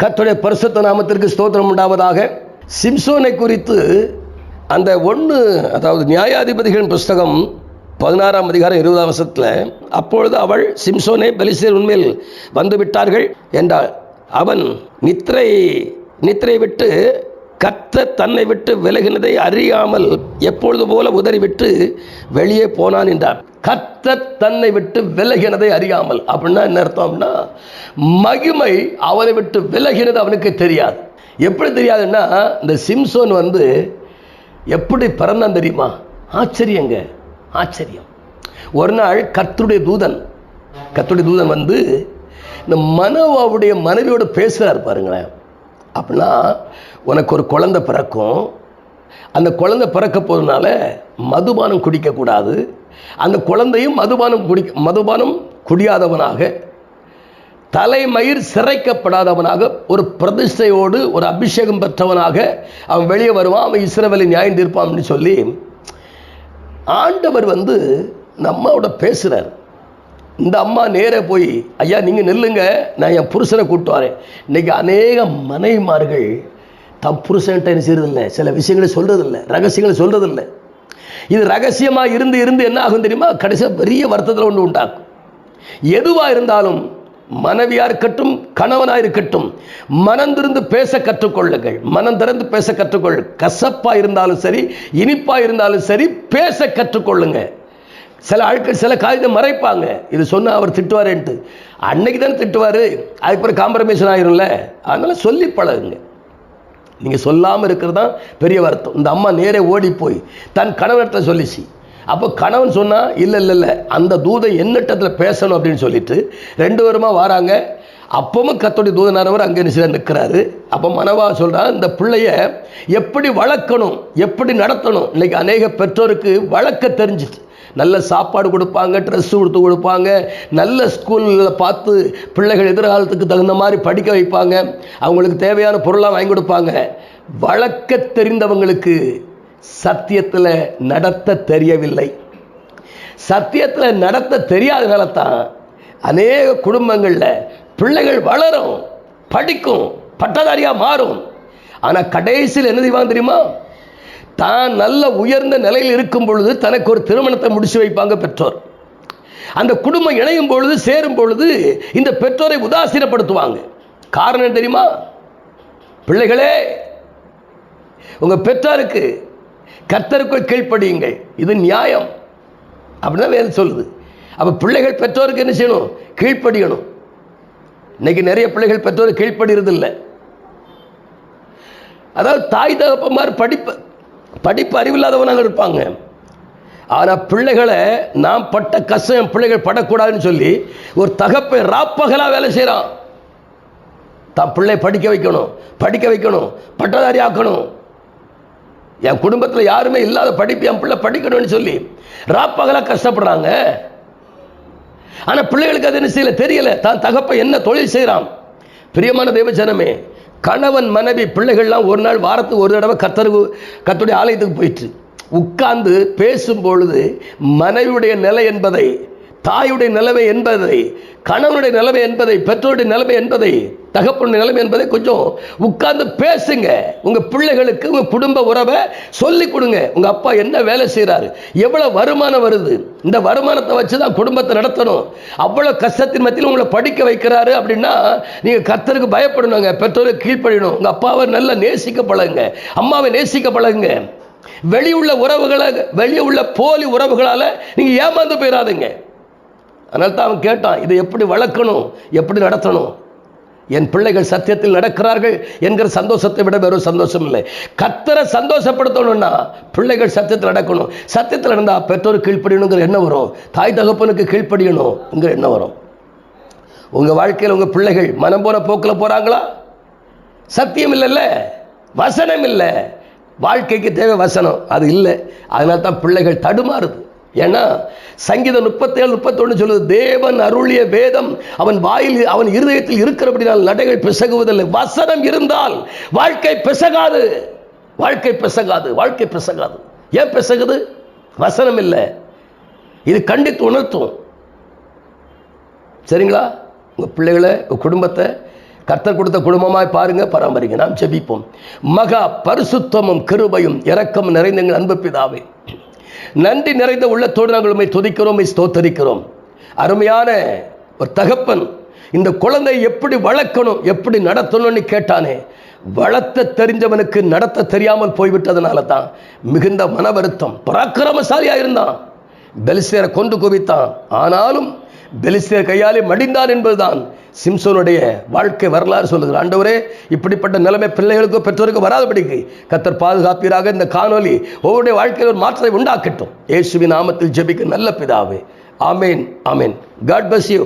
கத்துடைய பரிசுத்த நாமத்திற்கு ஸ்தோத்திரம் உண்டாவதாக. சிம்சோனை குறித்து அந்த ஒன்று அதாவது நியாயாதிபதிகளின் புஸ்தகம் பதினாறாம் அதிகாரம் இருபதாம் வருஷத்தில் அப்பொழுது அவள் சிம்சோனே பெலிசேர் உண்மையில் வந்து விட்டார்கள் என்றாள். அவன் நித்திரை நித்திரை விட்டு கத்த தன்னை விட்டு விலகினதை அறியாமல் எப்பொழுது போல உதறிவிட்டு வெளியே போனான் என்றார். கத்த தன்னை விட்டு விலகினதை அறியாமல். அப்படின்னா என்ன அர்த்தம் அப்படின்னா மகிமை அவனை விட்டு விலகினது அவனுக்கு தெரியாது. எப்படி தெரியாதுன்னா இந்த சிம்சோன் வந்து எப்படி பிறந்தான் தெரியுமா? ஆச்சரியங்க. ஆச்சரியம். ஒரு நாள் கத்துடைய தூதன் கத்துடைய தூதன் வந்து இந்த மனோவாவுடைய மனைவியோடு பேசுகிறார் பாருங்களேன். அப்படின்னா உனக்கு ஒரு குழந்தை பிறக்கும். அந்த குழந்தை பிறக்க போகிறதுனால மதுபானம் குடிக்கக்கூடாது. அந்த குழந்தையும் மதுபானம் குடி மதுபானம் குடியாதவனாக தலைமயிர் சிறைக்கப்படாதவனாக ஒரு பிரதிஷ்டையோடு ஒரு அபிஷேகம் பெற்றவனாக அவன் வெளியே வருவான். அவன் இஸ்ரவேலை நியாயம் தீர்ப்பான்னு சொல்லி ஆண்டவர் வந்து நம்மோட பேசுகிறார் இந்த அம்மா நேரே போய் ஐயா நீங்கள் நில்லுங்க நான் என் புருஷனை கூப்பிட்டு வரேன். இன்றைக்கி அநேக மனைவிமார்கள் தம் புருஷன்ட்ட என்ன செய்யறதில்லை சில விஷயங்களை சொல்கிறதில்ல ரகசியங்களை சொல்கிறதில்ல இது ரகசியமாக இருந்து இருந்து என்ன ஆகும் தெரியுமா? கடைசியாக பெரிய வருத்தத்தில் ஒன்று உண்டாகும். எதுவாக இருந்தாலும் மனைவியாக இருக்கட்டும் கணவனாக இருக்கட்டும் மனம் திறந்து பேச கற்றுக்கொள்ளுங்கள். மனம் திறந்து பேச கற்றுக்கொள். கசப்பாக இருந்தாலும் சரி இனிப்பாக இருந்தாலும் சரி பேச கற்றுக்கொள்ளுங்கள் சில ஆட்கள் சில காகிதம் மறைப்பாங்க. இது சொன்னால் அவர் திட்டுவாரேன்ட்டு. அன்னைக்கு தானே திட்டுவார். அதுக்கப்புறம் காம்ப்ரமைசன் ஆயிரும்ல. அதனால் சொல்லி பழகுங்க. நீங்கள் சொல்லாமல் இருக்கிறது தான் பெரிய வருத்தம். இந்த அம்மா நேரே ஓடி போய் தன் கணவர்கிட்ட சொல்லிச்சு. அப்போ கணவன் சொன்னால் இல்லை இல்லை இல்லை. அந்த தூதை என்னட்டத்தில் பேசணும் அப்படின்னு சொல்லிட்டு ரெண்டு பேருமா வராங்க. அப்பவும் கத்தோடைய தூதனானவர் அங்கே நிச்சயம் நிற்கிறாரு. அப்போ மனவா சொல்கிறா இந்த பிள்ளைய எப்படி வளர்க்கணும்? எப்படி நடத்தணும்? இன்னைக்கு அநேக பெற்றோருக்கு வளர்க்க தெரிஞ்சிச்சு. நல்ல சாப்பாடு கொடுப்பாங்க ட்ரெஸ் கொடுத்து கொடுப்பாங்க நல்ல ஸ்கூலில் பார்த்து பிள்ளைகள் எதிர்காலத்துக்கு தகுந்த மாதிரி படிக்க வைப்பாங்க. அவங்களுக்கு தேவையான பொருளாக வாங்கி கொடுப்பாங்க. வழக்க தெரிந்தவங்களுக்கு சத்தியத்தில் நடத்த தெரியவில்லை. சத்தியத்தில் நடத்த தெரியாதனால தான் அநேக குடும்பங்களில் பிள்ளைகள் வளரும் படிக்கும் பட்டதாரியாக மாறும். ஆனால் கடைசியில் என்ன செய்வாங்க தெரியுமா? தான் நல்ல உயர்ந்த நிலையில் இருக்கும் பொழுது தனக்கு ஒரு திருமணத்தை முடிச்சு வைப்பாங்க பெற்றோர். அந்த குடும்பம் இணையும் பொழுது சேரும் பொழுது இந்த பெற்றோரை உதாசீனப்படுத்துவாங்க. காரணம் தெரியுமா? பிள்ளைகளே உங்கள் பெற்றோருக்கு கர்த்தருக்குள் கீழ்ப்படியுங்கள். இது நியாயம். அப்படின்னா வேறு சொல்லுது. அப்போ பிள்ளைகள் பெற்றோருக்கு என்ன செய்யணும்? கீழ்ப்படியணும். இன்னைக்கு நிறைய பிள்ளைகள் பெற்றோர் கீழ்ப்படுகிறது இல்லை அதாவது தாய் தகப்பமார் படிப்பு படிப்பு அறிவில்லாதவனாக இருப்பாங்க. ஆனால் பிள்ளைகளை நாம் பட்ட கஷ்டம் என் பிள்ளைகள் படக்கூடாதுன்னு சொல்லி ஒரு தகப்பை ராப்பகலாக வேலை செய்கிறான் தான் பிள்ளை படிக்க வைக்கணும் படிக்க வைக்கணும் பட்டதாரி ஆக்கணும். என் குடும்பத்தில் யாருமே இல்லாத படிப்பு என் பிள்ளை படிக்கணும்னு சொல்லி ராப்பகலாக கஷ்டப்படுறாங்க. ஆனால் பிள்ளைகளுக்கு அது என்ன செய்யல? தெரியல. தான் தகப்பை என்ன தொழில் செய்கிறான் பிரியமான தேவஜனமே கணவன் மனைவி பிள்ளைகள்லாம் ஒரு நாள் வாரத்துக்கு ஒரு தடவை கத்தருக்கு கத்துடைய ஆலயத்துக்கு போயிட்டு உட்கார்ந்து பேசும் பொழுது மனைவியுடைய நிலை என்பதை தாயுடைய நிலைமை என்பதை கணவனுடைய நிலைமை என்பதை பெற்றோருடைய நிலைமை என்பதை தகப்பனுடைய நிலைமை என்பதை கொஞ்சம் உட்கார்ந்து பேசுங்க. உங்க பிள்ளைகளுக்கு உங்க குடும்ப உறவை சொல்லி கொடுங்க. உங்க அப்பா என்ன வேலை செய்கிறாரு எவ்வளவு வருமானம் வருது? இந்த வருமானத்தை வச்சு தான் குடும்பத்தை நடத்தணும். அவ்வளவு கஷ்டத்தின் மத்தியில் உங்களை படிக்க வைக்கிறாரு அப்படின்னா நீங்க கத்தருக்கு பயப்படணுங்க. பெற்றோருக்கு கீழ்ப்படியணும். உங்க அப்பாவை நல்லா நேசிக்க பழகுங்க. அம்மாவை நேசிக்க பழகுங்க. வெளியுள்ள உறவுகளை வெளியே உள்ள போலி உறவுகளால நீங்க ஏமாந்து போயிடாதீங்க அதனால தான் அவன் கேட்டான் இதை எப்படி வளர்க்கணும்? எப்படி நடத்தணும்? என் பிள்ளைகள் சத்தியத்தில் நடக்கிறார்கள் என்கிற சந்தோஷத்தை விட வெறும் சந்தோஷம் இல்லை. கத்தரை சந்தோஷப்படுத்தணும்னா பிள்ளைகள் சத்தியத்தில் நடக்கணும். சத்தியத்தில் நடந்தால் பெற்றோர் கீழ்ப்படியணுங்கிற எண்ணம் வரும். தாய் தகப்பனுக்கு கீழ்ப்படியணுங்கிற எண்ணம் வரும். உங்கள் வாழ்க்கையில் உங்கள் பிள்ளைகள் மனம் போன போக்கில் போகிறாங்களா சத்தியம் இல்லைல்ல வசனம் இல்லை. வாழ்க்கைக்கு தேவை வசனம் அது இல்லை. அதனால தான் பிள்ளைகள் தடுமாறுது. ஏன்னா சங்கீதம் முப்பத்தேழு முப்பத்தொன்று சொல்லுது தேவன் அருளிய வேதம் அவன் வாயில் அவன் இருதயத்தில் இருக்கிறபடினால் நடைகள் பிசகுவதில்லை. வசனம் இருந்தால் வாழ்க்கை பிசகாது. வாழ்க்கை பிசகாது வாழ்க்கை பிசகாது. ஏன் பிசகுது? வசனம் இல்லை. இது கண்டித்து உணர்த்தும். சரிங்களா? உங்கள் பிள்ளைகளை உங்கள் குடும்பத்தை கர்த்தர் கொடுத்த குடும்பமாய் பாருங்க பராமரிங்க. நாம் ஜெபிப்போம். மகா பரிசுத்தமும் கிருபையும் இரக்கம் நிறைந்த எங்கள் அன்பு பிதாவே நன்றி நிறைந்த உள்ளத்தோடு நாங்கள் உண்மை துதிக்கிறோம் ஸ்தோத்தரிக்கிறோம். அருமையான ஒரு தகப்பன் இந்த குழந்தை எப்படி வளர்க்கணும் எப்படி நடத்தணும்னு கேட்டானே வளர்த்த தெரிஞ்சவனுக்கு நடத்த தெரியாமல் போய்விட்டதுனால தான் மிகுந்த மன வருத்தம் பராக்கிரமசாலியா இருந்தான். பெலிஸ்தேரை கொண்டு குவித்தான். ஆனாலும் பெலிஸ்தேர் கையாலே மடிந்தான் என்பதுதான் சிம்சோனுடைய வாழ்க்கை வரலாறு சொல்லுது ஆண்டவரே இப்படிப்பட்ட நிலைமை பிள்ளைகளுக்கோ பெற்றோருக்கோ வராதபடிக்கு கத்தர் பாதுகாப்பீராக இந்த காணொலி ஒவ்வொருடைய வாழ்க்கையில் ஒரு மாற்றத்தை உண்டாக்கட்டும். இயேசுவின் நாமத்தில் ஜெபிக்க நல்ல பிதாவே. ஆமேன் ஆமேன். God bless you